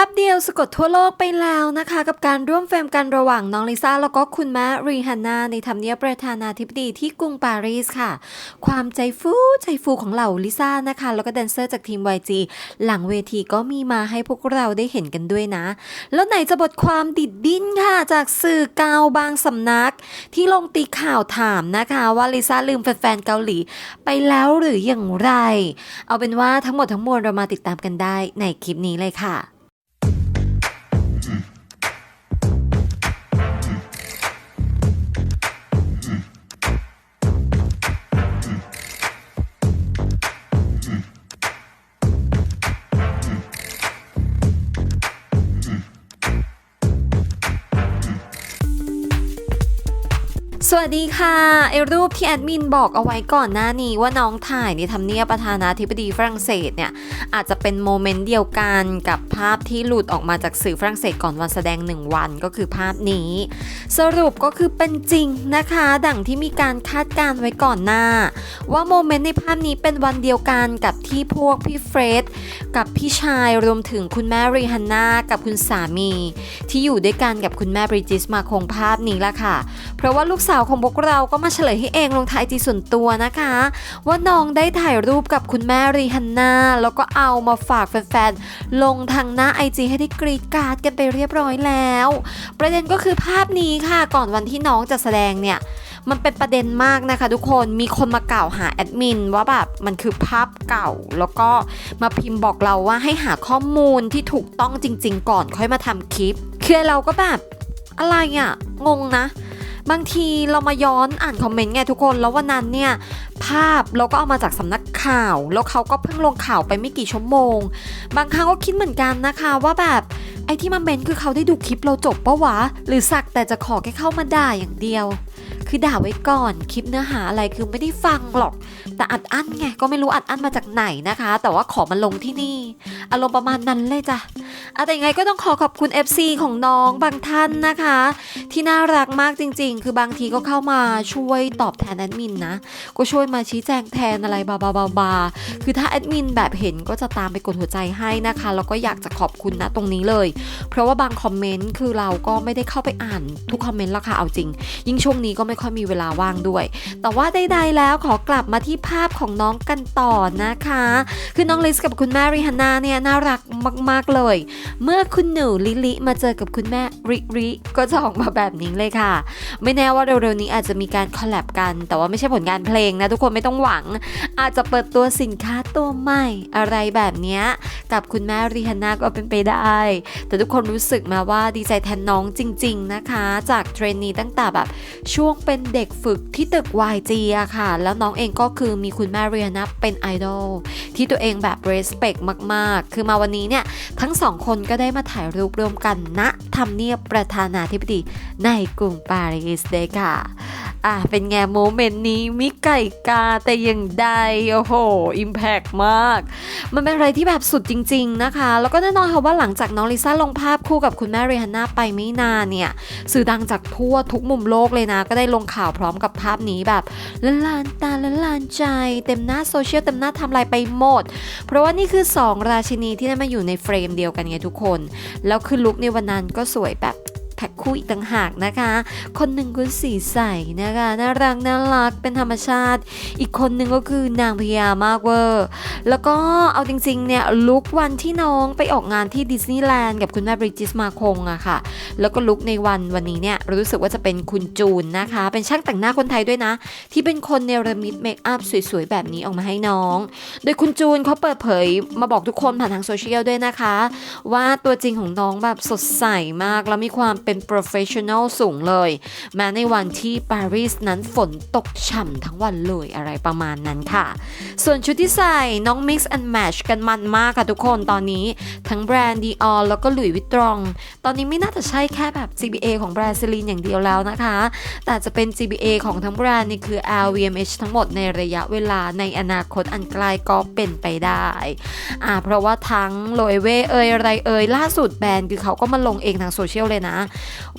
าพเดียวสะกดทั่วโลกไปแล้วนะคะ กับการร่วมเฟรมกันระหว่างน้องลิซ่าแล้วก็คุณแม่รีฮันนาในทำเนียบประธานาธิบดีที่กรุงปารีสค่ะ ความใจฟูใจฟูของเหล่าลิซ่านะคะ แล้วก็แดนเซอร์จากทีม YG หลังเวทีก็มีมาให้พวกเราได้เห็นกันด้วยนะ แล้วไหนจะบทความดิดดิ้นค่ะ จากสื่อกาวบางสำนัก ที่ลงตีข่าวถามนะคะ ว่าลิซ่าลืมแฟนๆเกาหลี ไปแล้วหรืออย่างไร เอาเป็นว่าทั้งหมดทั้งมวลเรามาติดตามกันได้ในคลิปนี้เลยค่ะ วัสดีค่ะไอรูปที่แอดมินบอกเอาไว้ก่อนหน้านี้ว่าน้องถ่ายในทำเนียบประธานาธิบดีฝรั่งเศสเนี่ยอาจจะเป็นโมเมนต์เดียวกันกับภาพที่หลุดออกมาจากสื่อฝรั่งเศสก่อนวันแสดงหนึ่งวันก็คือภาพนี้ สรุปก็คือเป็นจริงนะคะ ดังที่มีการคาดการณ์ไว้ก่อนหน้า ว่าโมเมนต์ในภาพนี้เป็นวันเดียวกันกับที่พวกพี่เฟรดกับพี่ชายรวมถึงคุณแม่รีฮันนากับคุณสามี ที่อยู่ด้วยกันกับคุณแม่บริจิสมาคงภาพนี้ละค่ะ เพราะว่าลูกสาวของพวกเราก็มาเฉลยให้เองลงท้ายจีส่วนตัวนะคะ ว่าน้องได้ถ่ายรูปกับคุณแม่รีฮันนาแล้วก็เอามาฝากแฟนๆลงทางหน้าไอจีให้ได้กรีดการ์ดกันไปเรียบร้อยแล้ว ประเด็นก็คือภาพนี้ค่ะก่อนวันที่น้องจะแสดงเนี่ยมันเป็นประเด็นมากนะคะทุกคน มีคนมากล่าวหาแอดมินว่าแบบมันคือภาพเก่า แล้วก็มาพิมพ์บอกเราว่าให้หาข้อมูลที่ถูกต้องจริง ๆ ก่อนค่อยมาทำคลิปคือเราก็แบบอะไรอะงงนะ บางทีเรามาย้อนอ่านคอมเมนต์ไงทุกคนแล้ววันนั้นเนี่ย ภาพเราก็เอามาจากสำนักข่าว แล้วเขาก็เพิ่งลงข่าวไปไม่กี่ชั่วโมง บางครั้งก็คิดเหมือนกันนะคะว่าแบบไอ้ที่มาเมนคือเขาได้ดูคลิปเราจบปะวะ หรือสักแต่จะขอแค่เข้ามาด่าอย่างเดียว คือด่าไว้ก่อนคลิปเนื้อหาอะไรคือไม่ได้ฟังหรอก แต่อัดอั้นไงก็ไม่รู้อัดอั้นมาจากไหนนะคะ แต่ว่าขอมาลงที่นี่ อารมณ์ประมาณนั้นเลยจ้ะ แต่ยังไงก็ต้องขอขอบคุณ FC ของน้องบางท่านนะคะ ที่น่ารักมากจริง ๆ คือบางทีก็เข้ามาช่วยตอบแทนแอดมินนะ ก็ช่วยมาชี้แจงแทนอะไรบาบาบาบาคือถ้าแอดมินแบบเห็นก็จะตามไปกดหัวใจให้นะคะ แล้วก็อยากจะขอบคุณนะตรงนี้เลย เพราะว่าบางคอมเมนต์คือเราก็ไม่ได้เข้าไปอ่านทุกคอมเมนต์ละค่ะเอาจริง ยิ่งช่วงนี้ก็ไม่ค่อยมีเวลาว่างด้วย แต่ว่าใดๆแล้วขอกลับมาที่ภาพของน้องกันต่อนะคะ คือน้องลิสกับคุณแม่ริฮันนาเนี่ยน่ารักมาก ๆเลยเมื่อคุณหนูลิลิมาเจอกับคุณแม่ริริก็จะออกมาแบบนี้เลยค่ะ ไม่แน่ว่าเร็วๆนี้อาจจะมีการคอลแลบกัน แต่ว่าไม่ใช่ผลงานเพลงนะทุกคนไม่ต้องหวัง อาจจะเปิดตัวสินค้าตัวใหม่ อะไรแบบนี้กับคุณแม่ริฮันนาก็เป็นไปได้ แต่ทุกคนรู้สึกมาว่าดีใจแทนน้องจริง ๆนะคะ จากเทรนนีตั้งแต่แบบช่วงเป็นเด็กฝึกที่ตึก YG อะค่ะ แล้วน้องเองก็คือมีคุณแม่ริฮันนาเป็นไอดอลที่ตัวเองแบบ respect มากๆ คือมาวันนี้เนี่ยทั้งสองคนก็ได้มาถ่ายรูปร่วมกันณทำเนียบประธานาธิบดีในกรุงปารีสเดยค่ะ อะเป็นไงโมเมนต์นี้มิไก่กาแต่ยังได้โอ้โหอิมแพกมาก มันเป็นอะไรที่แบบสุดจริง ๆนะคะ แล้วก็แน่นอนค่ะว่าหลังจากน้องลิซ่าลงภาพคู่กับคุณแม่เรฮันนาไปไม่นานเนี่ยสื่อดังจากทั่วทุกมุมโลกเลยนะ ก็ได้ลงข่าวพร้อมกับภาพนี้แบบละลานตาละลานใจ เต็มหน้าโซเชียลเต็มหน้าทำลายไปหมด เพราะว่านี่คือ 2 ราชินีที่ได้มาอยู่ในเฟรมเดียวกันไงทุกคน แล้วคือลุคในวันนั้นก็สวยแบบ แพ็คคู่อีกต่างหากนะคะ คนหนึ่งคือสีใสนะคะน่ารักน่ารักเป็นธรรมชาติ อีกคนหนึ่งก็คือนางพญามากเวอร์แล้วก็เอาจริงๆเนี่ยลุควันที่น้องไปออกงานที่ดิสนีย์แลนด์กับคุณแม่บริจิสมาคงอะค่ะ แล้วก็ลุคในวันวันนี้เนี่ยรู้สึกว่าจะเป็นคุณจูนนะคะ เป็นช่างแต่งหน้าคนไทยด้วยนะ ที่เป็นคนเนรมิตเมคอัพสวยๆ แบบนี้ออกมาให้น้อง โดยคุณจูนเขาเปิดเผยมาบอกทุกคนผ่านทางโซเชียลด้วยนะคะ ว่าตัวจริงของน้องแบบสดใสมากแล้วมีความเป็น professional สูงเลย แม้ในวันที่ปารีสนั้นฝนตกฉ่ำทั้งวันเลยอะไรประมาณนั้นค่ะ ส่วนชุดที่ใส่น้อง mix and match กันมันมากค่ะทุกคนตอนนี้ ทั้งแบรนด์ Dior แล้วก็หลุยวิตรอง ตอนนี้ไม่น่าจะใช่แค่แบบ GBA ของแบรนด์ซิลีนอย่างเดียวแล้วนะคะ แต่จะเป็น GBA ของทั้งแบรนด์นี่คือ LVMH ทั้งหมดในระยะเวลาในอนาคตอันไกลก็เป็นไปได้อ่าเพราะว่าทั้งโลเอเวเอยอะไรเอยล่าสุดแบรนด์คือเขาก็มาลงเองทางโซเชียลเลยนะ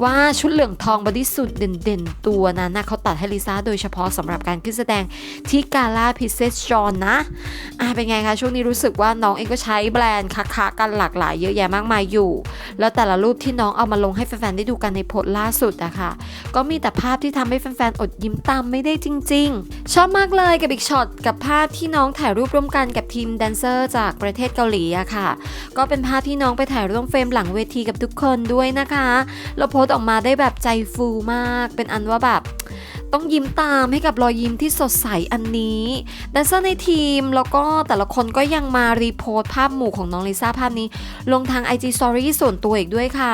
ว่าชุดเหลืองทองบอดี้สูทเด่นๆ ตัวนั้นนะเขาตัดให้ลิซ่าโดยเฉพาะสำหรับการขึ้นแสดงที่กาล่าพิเศษจอนนะอะเป็นไงคะ ช่วงนี้รู้สึกว่าน้องเองก็ใช้แบรนด์ค้าๆกันหลากหลายเยอะแยะมากมายอยู่ แล้วแต่ละรูปที่น้องเอามาลงให้แฟนๆได้ดูกันในโพสต์ล่าสุดอะค่ะก็มีแต่ภาพที่ทำให้แฟนๆอดยิ้มตามไม่ได้จริง ๆ ชอบมากเลยกับอีกช็อตกับภาพที่น้องถ่ายรูปร่วมกันกับทีมแดนเซอร์จากประเทศเกาหลีอะค่ะ ก็เป็นภาพที่น้องไปถ่ายร่วมเฟรมหลังเวทีกับทุกคนด้วยนะคะเราโพสต์ออกมาได้แบบใจฟูมาก เป็นอันว่าแบบ ต้องยิ้มตามให้กับรอยยิ้มที่สดใสอันนี้แดนเซอร์ในทีมแล้วก็แต่ละคนก็ยังมารีโพสภาพหมู่ของน้องลิซ่าภาพนี้ ลงทาง IG Story ส่วนตัวอีกด้วยค่ะ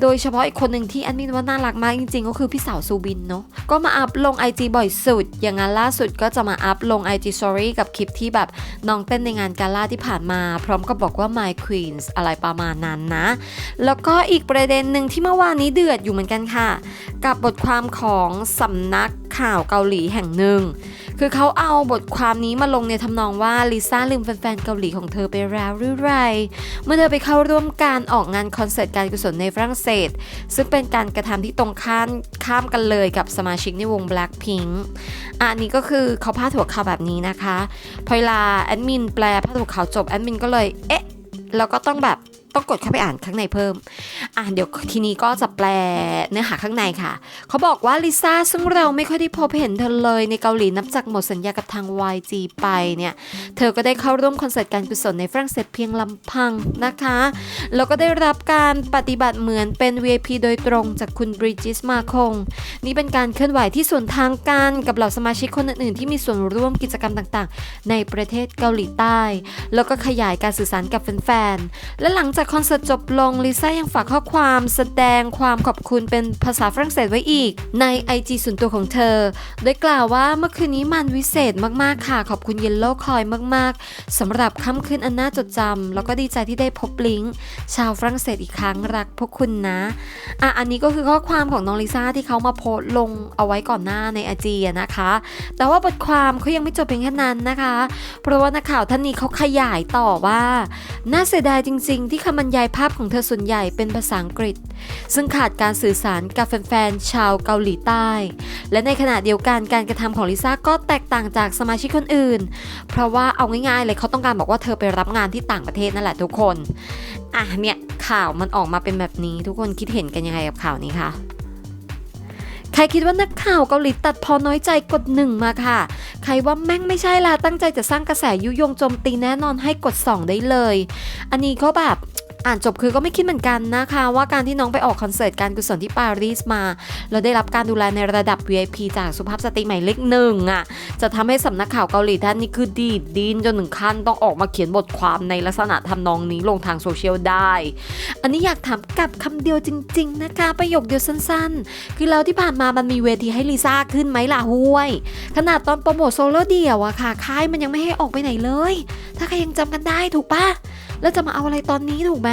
โดยเฉพาะอีกคนหนึ่งที่อันมินว่าน่ารักมากจริงๆ ก็คือพี่สาวซูบินเนาะก็มาอัพลง IG บ่อยสุด อย่างงานล่าสุดก็จะมาอัพลง IG Story กับคลิปที่แบบน้องเต้นในงานกาล่าที่ผ่านมา พร้อมกับบอกว่า My Queens อะไรประมาณนั้นนะ แล้วก็อีกประเด็นหนึ่งที่เมื่อวานนี้เดือดอยู่เหมือนกันค่ะ กับบทความของสำนักข่าวเกาหลีแห่งหนึ่ง คือเขาเอาบทความนี้มาลงในทำนองว่าลิซ่าลืมแฟนๆเกาหลีของเธอไปแล้วหรือไร เมื่อเธอไปเข้าร่วมการออกงานคอนเสิร์ตการกุศลในฝรั่งเศส ซึ่งเป็นการกระทำที่ตรงข้ามข้ามกันเลยกับสมาชิกในวง Blackpink อะอันนี้ก็คือเขาพาดหัวข่าวแบบนี้นะคะ พอเวลาแอดมินแปลพาดหัวข่าวจบแอดมินก็เลยเอ๊ะแล้วก็ต้องแบบต้องกดเข้าไปอ่านข้างในเพิ่ม อะเดี๋ยวทีนี้ก็จะแปลเนื้อหาข้างในค่ะ เขาบอกว่าลิซ่าซึ่งเราไม่ค่อยได้พบเห็นเธอเลยในเกาหลีนับจากหมดสัญญากับทาง YG ไปเนี่ย เธอก็ได้เข้าร่วมคอนเสิร์ตการกุศลในฝรั่งเศสเพียงลำพังนะคะ แล้วก็ได้รับการปฏิบัติเหมือนเป็น VIP โดยตรงจากคุณบริจิสมาคง นี่เป็นการเคลื่อนไหวที่ส่วนทางกันกับเหล่าสมาชิกคนอื่นๆ ที่มีส่วนร่วมกิจกรรมต่างๆ ในประเทศเกาหลีใต้ แล้วก็ขยายการสื่อสารกับแฟนๆและหลังจากคอนเสิร์ตจบลงลิซ่ายังฝากข้อความแสดงความขอบคุณเป็นภาษาฝรั่งเศสไว้อีก ใน IG ส่วนตัวของเธอ โดยกล่าวว่าเมื่อคืนนี้มันวิเศษมากๆค่ะ ขอบคุณเยลโล่คอยมากๆสำหรับค่ำคืนอันน่าจดจำแล้วก็ดีใจที่ได้พบลิงก์ชาวฝรั่งเศสอีกครั้งรักพวกคุณนะอะอันนี้ก็คือข้อความของน้องลิซ่าที่เขามาโพสลงเอาไว้ก่อนหน้าในไอจีนะคะ แต่ว่าบทความเขายังไม่จบเพียงแค่นั้นนะคะ เพราะว่านักข่าวท่านนี้เขาขยายต่อว่า น่าเสียดายจริง ๆ ที่คำบรรยายภาพของเธอส่วนใหญ่เป็นภาษาอังกฤษ ซึ่งขาดการสื่อสารกับแฟนๆ ชาวเกาหลีใต้ และในขณะเดียวกันการกระทำของลิซ่าก็แตกต่างจากสมาชิกคนอื่น เพราะว่าเอาง่ายๆเลยเขาต้องการบอกว่าเธอไปรับงานที่ต่างประเทศนั่นแหละทุกคน อะเนี่ยข่าวมันออกมาเป็นแบบนี้ ทุกคนคิดเห็นกันยังไงกับข่าวนี้คะใครคิดว่านักข่าวเกาหลีตัดพอน้อยใจกดหนึ่งมาค่ะ ใครว่าแม่งไม่ใช่ละตั้งใจจะสร้างกระแสยุยงโจมตีแน่นอนให้กด 2 ได้เลย อันนี้เขาแบบ อ่านจบคือก็ไม่คิดเหมือนกันนะคะ ว่าการที่น้องไปออกคอนเสิร์ตการกุศลที่ปารีสมาแล้วได้รับการดูแลในระดับ VIP จากสุภาพสตรีหมายเลขหนึ่งอะจะทำให้สำนักข่าวเกาหลีท่านนี้คือดีดดินจนถึงขั้นต้องออกมาเขียนบทความในลักษณะทำนองนี้ลงทางโซเชียลได้ อันนี้อยากถามกลับคำเดียวจริง ๆ นะคะ ประโยคเดียวสั้น ๆ คือแล้วที่ผ่านมามันมีเวทีให้ลิซ่าขึ้นไหมล่ะห้วย ขนาดตอนโปรโมทโซโล่เดี่ยวอะค่ะค่ายมันยังไม่ให้ออกไปไหนเลย ถ้าใครยังจำกันได้ถูกปะ แล้วจะมาเอาอะไรตอนนี้ถูกไหม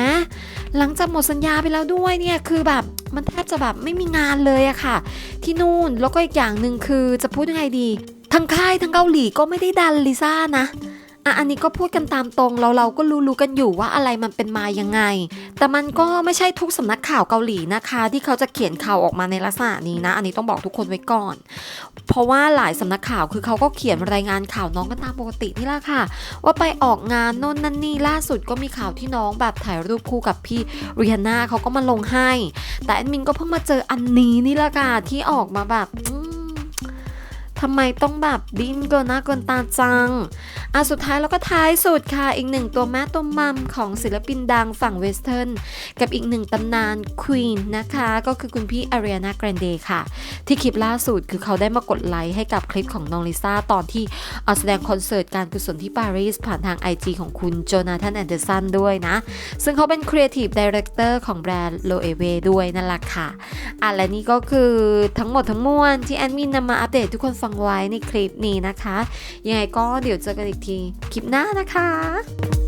หลังจากหมดสัญญาไปแล้วด้วยเนี่ยคือแบบมันแทบจะแบบไม่มีงานเลยอะค่ะ ที่นู่นแล้วก็อีกอย่างหนึ่งคือจะพูดยังไงดี ทั้งค่ายทั้งเกาหลีก็ไม่ได้ดันลิซ่านะ อะอันนี้ก็พูดกันตามตรงเราเราก็รู้ๆกันอยู่ว่าอะไรมันเป็นมายังไง แต่มันก็ไม่ใช่ทุกสำนักข่าวเกาหลีนะคะ ที่เขาจะเขียนข่าวออกมาในลักษณะนี้นะ อันนี้ต้องบอกทุกคนไว้ก่อน เพราะว่าหลายสำนักข่าวคือเขาก็เขียนรายงานข่าวน้องกันตามปกตินี่แหละค่ะ ว่าไปออกงานโน่นนั่นนี่ล่าสุดก็มีข่าวที่น้องแบบถ่ายรูปคู่กับพี่ริฮาน่าเขาก็มาลงให้ แต่แอดมินก็เพิ่งมาเจออันนี้นี่แหละค่ะที่ออกมาแบบ ทำไมต้องแบบดิ้นกนหน้ากนตาจัง อะสุดท้ายแล้วก็ท้ายสุดค่ะอีกหนึ่งตัวแม่ตัวมัมของศิลปินดังฝั่งเวสเทิร์นกับอีกหนึ่งตำนานควีนนะคะ ก็คือคุณพี่อารีนาแกรนเดค่ะ ที่คลิปล่าสุดคือเขาได้มากดไลค์ให้กับคลิปของน้องลิซ่าตอนที่แสดงคอนเสิร์ตการกุศลที่ปารีสผ่านทาง IG ของคุณโจนาธานแอนเดอร์สันด้วยนะ ซึ่งเขาเป็นครีเอทีฟดีเรคเตอร์ของแบรนด์โลเอเวด้วยนั่นแหละค่ะอะและนี่ก็คือทั้งหมดทั้งมวลที่แอดมินนำมาอัปเดตทุกคนฟังไว้ในคลิปนี้นะคะ ยังไงก็เดี๋ยวเจอกันอีกทีคลิปหน้านะคะ